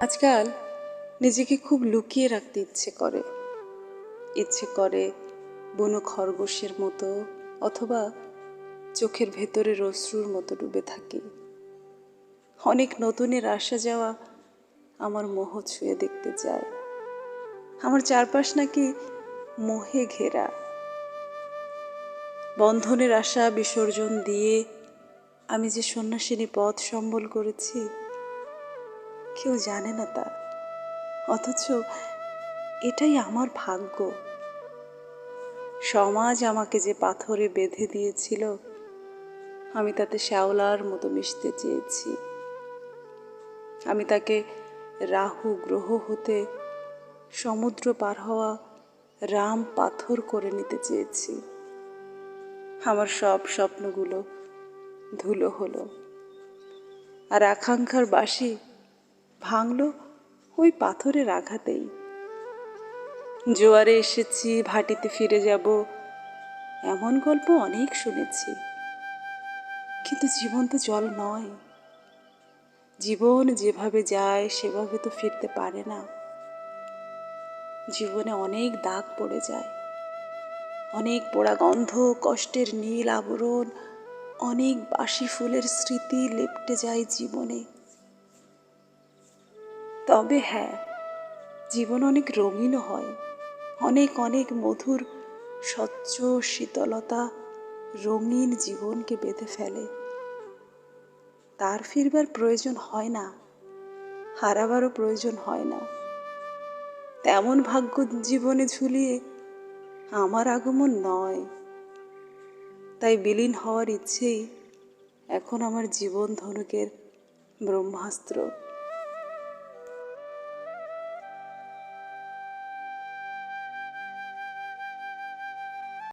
আজকাল নিজেকে খুব লুকিয়ে রাখতে ইচ্ছে করে। ইচ্ছে করে বুনো খরগোশের মতো অথবা চোখের ভেতরে রশ্রুর মতো ডুবে থাকি। অনেক নতুনের আসা যাওয়া আমার মোহ ছুঁয়ে দেখতে চায়। আমার চারপাশ নাকি মোহে ঘেরা। বন্ধনের আশা বিসর্জন দিয়ে আমি যে সন্ন্যাসিনী পথ সম্বল করেছি কেউ জানে না তা। অথচ এটাই আমার ভাগ্য। সমাজ আমাকে যে পাথরে বেঁধে দিয়েছিল, আমি তাতে শ্যাওলার মতো মিশতে চেয়েছি। আমি তাকে রাহু গ্রহ হতে সমুদ্র পার হওয়া রাম পাথর করে নিতে চেয়েছি। আমার সব স্বপ্নগুলো ধুলো হলো। আর আকাঙ্ক্ষার বাসি ভাঙলো ওই পাথরের আঘাতেই। জোয়ারে এসেছি, ভাটিতে ফিরে যাব, এমন গল্প অনেক শুনেছি। কিন্তু জীবন তো জল নয়। জীবন যেভাবে যায়, সেভাবে তো ফিরতে পারে না। জীবনে অনেক দাগ পড়ে যায়। অনেক পোড়া গন্ধ, কষ্টের নীল আবরণ, অনেক বাসি ফুলের স্মৃতি লেপটে যায় জীবনে। তবে হ্যাঁ জীবন অনেক রঙিনও হয়। অনেক অনেক মধুর, স্বচ্ছ শীতলতা রঙিন জীবনকে বেঁধে ফেলে। তার ফিরবার প্রয়োজন হয় না, হারাবারও প্রয়োজন হয় না। তেমন ভাগ্য জীবনে ঝুলিয়ে আমার আগমন নয়। তাই বিলীন হওয়ার ইচ্ছেই এখন আমার জীবন ধনুকের ব্রহ্মাস্ত্র।